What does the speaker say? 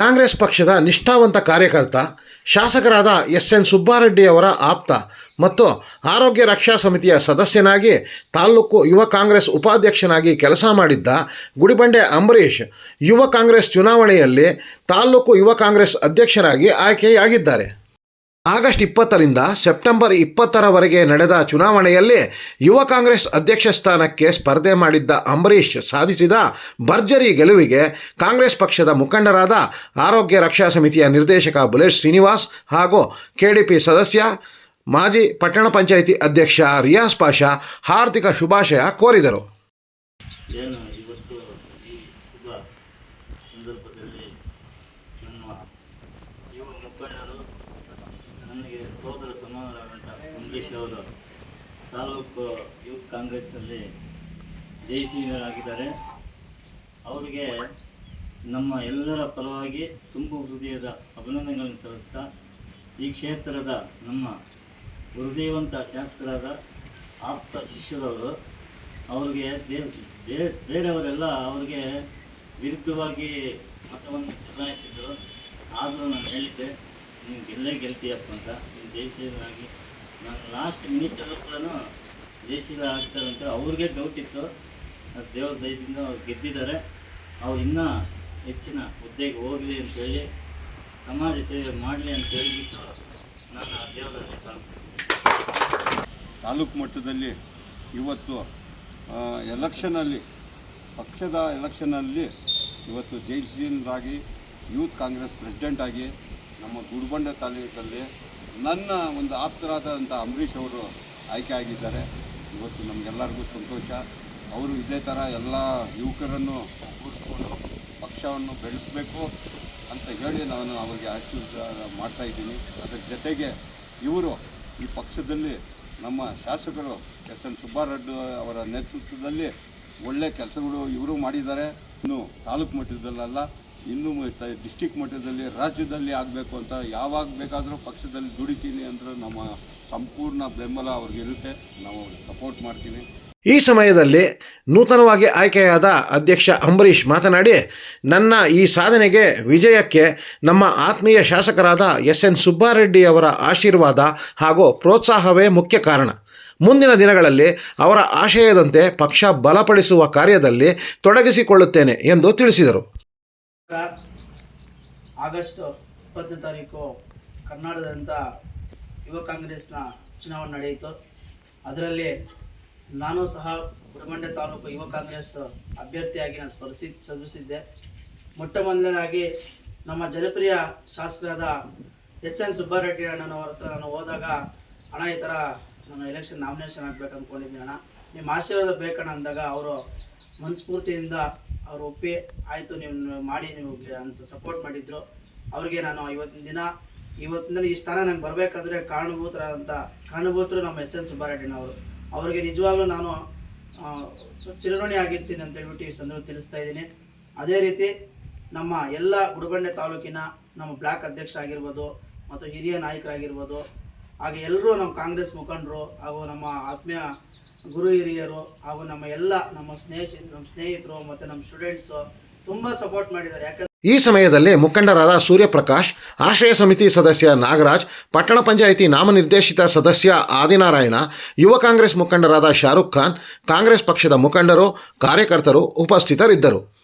ಕಾಂಗ್ರೆಸ್ ಪಕ್ಷದ ನಿಷ್ಠಾವಂತ ಕಾರ್ಯಕರ್ತ, ಶಾಸಕರಾದ ಎಸ್ ಎನ್ ಸುಬ್ಬಾರೆಡ್ಡಿಯವರ ಆಪ್ತ ಮತ್ತು ಆರೋಗ್ಯ ರಕ್ಷಾ ಸಮಿತಿಯ ಸದಸ್ಯನಾಗಿ ತಾಲೂಕು ಯುವ ಕಾಂಗ್ರೆಸ್ ಉಪಾಧ್ಯಕ್ಷನಾಗಿ ಕೆಲಸ ಮಾಡಿದ್ದ ಗುಡಿಬಂಡೆ ಅಂಬರೀಷ್ ಯುವ ಕಾಂಗ್ರೆಸ್ ಚುನಾವಣೆಯಲ್ಲಿ ತಾಲೂಕು ಯುವ ಕಾಂಗ್ರೆಸ್ ಅಧ್ಯಕ್ಷರಾಗಿ ಆಯ್ಕೆಯಾಗಿದ್ದಾರೆ. ಆಗಸ್ಟ್ ಇಪ್ಪತ್ತರಿಂದ ಸೆಪ್ಟೆಂಬರ್ ಇಪ್ಪತ್ತರವರೆಗೆ ನಡೆದ ಚುನಾವಣೆಯಲ್ಲಿ ಯುವ ಕಾಂಗ್ರೆಸ್ ಅಧ್ಯಕ್ಷ ಸ್ಥಾನಕ್ಕೆ ಸ್ಪರ್ಧೆ ಮಾಡಿದ್ದ ಅಂಬರೀಷ್ ಸಾಧಿಸಿದ ಭರ್ಜರಿ ಗೆಲುವಿಗೆ ಕಾಂಗ್ರೆಸ್ ಪಕ್ಷದ ಮುಖಂಡರಾದ ಆರೋಗ್ಯ ರಕ್ಷಾ ಸಮಿತಿಯ ನಿರ್ದೇಶಕ ಬುಲೆಟ್ ಶ್ರೀನಿವಾಸ್ ಹಾಗೂ ಕೆಡಿಪಿ ಸದಸ್ಯ ಮಾಜಿ ಪಟ್ಟಣ ಪಂಚಾಯಿತಿ ಅಧ್ಯಕ್ಷ ರಿಯಾಸ್ ಪಾಷಾ ಹಾರ್ದಿಕ ಶುಭಾಶಯ ಕೋರಿದರು ಏನು ಇವತ್ತು ಈ ಶುಭ ಸಂದರ್ಭದಲ್ಲಿ ನಮ್ಮ ಯುವ ಮುಖಂಡರು ನನಗೆ ಸೋದರ ಸಮಾನರಾದಂಥ ಅಂಬರೀಷ್ ಅವರು, ತಾಲೂಕು ಯೂತ್ ಕಾಂಗ್ರೆಸ್ಸಲ್ಲಿ ಆಗಿದ್ದಾರೆ ಅವರಿಗೆ ನಮ್ಮ ಎಲ್ಲರ ಪರವಾಗಿ ತುಂಬು ಹೃದಯದ ಅಭಿನಂದನೆಗಳನ್ನು ಸಲ್ಲಿಸ್ತಾ, ಈ ಕ್ಷೇತ್ರದ ನಮ್ಮ ಹೃದಯವಂತ ಶಾಸಕರಾದ ಆಪ್ತ ಶಿಷ್ಯರವರು, ಅವ್ರಿಗೆ ದೇವ್ ಬೇರೆಯವರೆಲ್ಲ ಅವ್ರಿಗೆ ವಿರುದ್ಧವಾಗಿ ಮತವನ್ನು ಚಲಾಯಿಸಿದ್ದರು. ಆದರೂ ನಾನು ಹೇಳಿದ್ದೆ ನೀವು ಗೆಲ್ಲೇ ಗೆಲ್ತೀಯಪ್ಪ ಅಂತ. ನೀವು ರಾಗಿ ನಾನು ಲಾಸ್ಟ್ ಮಿನಿಟಲ್ಲೂ ಕೂಡ ಜಯಶೀಲ ಆಗ್ತಾರೆ ಅಂತ ಅವ್ರಿಗೆ ಡೌಟ್ ಇತ್ತು. ದೇವ್ರ ದಯದಿಂದ ಅವ್ರು ಗೆದ್ದಿದ್ದಾರೆ. ಅವ್ರು ಇನ್ನೂ ಹೆಚ್ಚಿನ ಹುದ್ದೆಗೆ ಹೋಗಲಿ ಅಂತೇಳಿ ಸಮಾಜ ಸೇವೆ ಮಾಡಲಿ ಅಂತ ಹೇಳಿಬಿಟ್ಟು ನಾನು ಆ ದೇವರಲ್ಲಿ ಕಾಣಿಸ್ತೀನಿ ತಾಲೂಕು ಮಟ್ಟದಲ್ಲಿ ಇವತ್ತು ಎಲೆಕ್ಷನಲ್ಲಿ ಪಕ್ಷದ ಎಲೆಕ್ಷನಲ್ಲಿ ಇವತ್ತು ಜೈಲ್ಸೀನರಾಗಿ ಯೂತ್ ಕಾಂಗ್ರೆಸ್ ಪ್ರೆಸಿಡೆಂಟ್ ಆಗಿ ನಮ್ಮ ಗುಡ್ಬಂಡೆ ತಾಲೂಕಲ್ಲಿ ನನ್ನ ಒಂದು ಆಪ್ತರಾದಂಥ ಅಂಬರೀಷ್ ಅವರು ಆಯ್ಕೆ ಆಗಿದ್ದಾರೆ. ಇವತ್ತು ನಮಗೆಲ್ಲರಿಗೂ ಸಂತೋಷ. ಅವರು ಇದೇ ಥರ ಎಲ್ಲ ಯುವಕರನ್ನು ಕೂರಿಸ್ಕೊಂಡು ಪಕ್ಷವನ್ನು ಬೆಳೆಸಬೇಕು ಅಂತ ಹೇಳಿ ನಾನು ಅವರಿಗೆ ಆಶೀರ್ವಾದ ಮಾಡ್ತಾ ಇದ್ದೀನಿ. ಅದರ ಜೊತೆಗೆ ಇವರು ಈ ಪಕ್ಷದಲ್ಲಿ ನಮ್ಮ ಶಾಸಕರು ಎಸ್ ಎನ್ ಸುಬ್ಬಾರೆಡ್ಡಿ ಅವರ ನೇತೃತ್ವದಲ್ಲಿ ಒಳ್ಳೆ ಕೆಲಸಗಳು ಇವರು ಮಾಡಿದ್ದಾರೆ. ಇನ್ನು ತಾಲೂಕು ಮಟ್ಟದಲ್ಲಲ್ಲ ಇನ್ನು ಡಿಸ್ಟಿಕ್ ಮಟ್ಟದಲ್ಲಿ, ರಾಜ್ಯದಲ್ಲಿ ಆಗಬೇಕು ಅಂತ ಯಾವಾಗ ಬೇಕಾದರೂ ಪಕ್ಷದಲ್ಲಿ ದುಡಿತೀನಿ ಅಂದರೆ ನಮ್ಮ ಸಂಪೂರ್ಣ ಬೆಂಬಲ ಅವ್ರಿಗಿರುತ್ತೆ. ನಾವು ಅವ್ರಿಗೆ ಸಪೋರ್ಟ್ ಮಾಡ್ತೀನಿ. ಈ ಸಮಯದಲ್ಲಿ ನೂತನವಾಗಿ ಆಯ್ಕೆಯಾದ ಅಧ್ಯಕ್ಷ ಅಂಬರೀಷ್ ಮಾತನಾಡಿ, ನನ್ನ ಈ ಸಾಧನೆಗೆ ವಿಜಯಕ್ಕೆ ನಮ್ಮ ಆತ್ಮೀಯ ಶಾಸಕರಾದ ಎಸ್ ಎನ್ ಸುಬ್ಬಾರೆಡ್ಡಿ ಅವರ ಆಶೀರ್ವಾದ ಹಾಗೂ ಪ್ರೋತ್ಸಾಹವೇ ಮುಖ್ಯ ಕಾರಣ. ಮುಂದಿನ ದಿನಗಳಲ್ಲಿ ಅವರ ಆಶಯದಂತೆ ಪಕ್ಷ ಬಲಪಡಿಸುವ ಕಾರ್ಯದಲ್ಲಿ ತೊಡಗಿಸಿಕೊಳ್ಳುತ್ತೇನೆ ಎಂದು ತಿಳಿಸಿದರು. ಆಗಸ್ಟ್ ಇಪ್ಪತ್ತನೇ ತಾರೀಕು ಕರ್ನಾಟಕದಂಥ ಯುವ ಕಾಂಗ್ರೆಸ್ನ ಚುನಾವಣೆ ನಡೆಯಿತು. ಅದರಲ್ಲಿ ನಾನು ಸಹ ಗುಡಮಂಡೆ ತಾಲೂಕು ಯುವ ಕಾಂಗ್ರೆಸ್ ಅಭ್ಯರ್ಥಿಯಾಗಿ ನಾನು ಸ್ಪರ್ಧಿಸಿ ಸ್ಪರ್ಧಿಸಿದ್ದೆ. ಮೊಟ್ಟ ಮೊದಲನೇದಾಗಿ ನಮ್ಮ ಜನಪ್ರಿಯ ಶಾಸಕರಾದ ಎಸ್ ಎನ್ ಸುಬ್ಬಾರೆಡ್ಡಿ ಅಣ್ಣನವರ ಹತ್ರ ನಾನು ಹೋದಾಗ, ಅಣ್ಣ, ಈ ಥರ ನಾನು ಎಲೆಕ್ಷನ್ ನಾಮಿನೇಷನ್ ಆಗಬೇಕು ಅಂದ್ಕೊಂಡಿದ್ದೀನಿ ಅಣ್ಣ. ನಿಮ್ಮ ಆಶೀರ್ವಾದ ಬೇಕಣ್ಣ ಅಂದಾಗ ಅವರು ಮನಸ್ಫೂರ್ತಿಯಿಂದ ಅವರು ಒಪ್ಪಿ, ಆಯಿತು, ನೀವು ಮಾಡಿ, ನೀವು ಅಂತ ಸಪೋರ್ಟ್ ಮಾಡಿದ್ರು. ಅವ್ರಿಗೆ ನಾನು ಇವತ್ತಿನ ದಿನ ಇವತ್ತಿನ ಈ ಸ್ಥಾನ ನಂಗೆ ಬರಬೇಕಂದ್ರೆ ಅಂತ, ಕಾರಣಭೂತರು ನಮ್ಮ ಎಸ್ ಎನ್ ಸುಬ್ಬಾರೆಡ್ಡಿನವರು ಅವ್ರಿಗೆ ನಿಜವಾಗ್ಲೂ ನಾನು ಚಿರಋಣಿ ಆಗಿರ್ತೀನಿ ಅಂತ ಹೇಳ್ಬಿಟ್ಟು ಈ ಸಂದರ್ಭ ತಿಳಿಸ್ತಾ ಇದ್ದೀನಿ. ಅದೇ ರೀತಿ ನಮ್ಮ ಎಲ್ಲ ಗುಡಬಂಡೆ ತಾಲೂಕಿನ ನಮ್ಮ ಬ್ಲಾಕ್ ಅಧ್ಯಕ್ಷ ಆಗಿರ್ಬೋದು ಮತ್ತು ಹಿರಿಯ ನಾಯಕರಾಗಿರ್ಬೋದು, ಹಾಗೆ ಎಲ್ಲರೂ ನಮ್ಮ ಕಾಂಗ್ರೆಸ್ ಮುಖಂಡರು ಹಾಗೂ ನಮ್ಮ ಆತ್ಮೀಯ ಗುರು ಹಿರಿಯರು ಹಾಗೂ ನಮ್ಮ ಎಲ್ಲ ನಮ್ಮ ಸ್ನೇಹ ನಮ್ಮ ಸ್ನೇಹಿತರು ಮತ್ತು ನಮ್ಮ ಸ್ಟೂಡೆಂಟ್ಸು ತುಂಬ ಸಪೋರ್ಟ್ ಮಾಡಿದ್ದಾರೆ. ಯಾಕಂದ್ರೆ ಈ ಸಮಯದಲ್ಲಿ ಮುಖಂಡರಾದ ಸೂರ್ಯಪ್ರಕಾಶ್, ಆಶ್ರಯ ಸಮಿತಿ ಸದಸ್ಯ ನಾಗರಾಜ್, ಪಟ್ಟಣ ಪಂಚಾಯಿತಿ ನಾಮನಿರ್ದೇಶಿತ ಸದಸ್ಯ ಆದಿನಾರಾಯಣ, ಯುವ ಕಾಂಗ್ರೆಸ್ ಮುಖಂಡರಾದ ಶಾರುಖ್ ಖಾನ್, ಕಾಂಗ್ರೆಸ್ ಪಕ್ಷದ ಮುಖಂಡರು, ಕಾರ್ಯಕರ್ತರು ಉಪಸ್ಥಿತರಿದ್ದರು.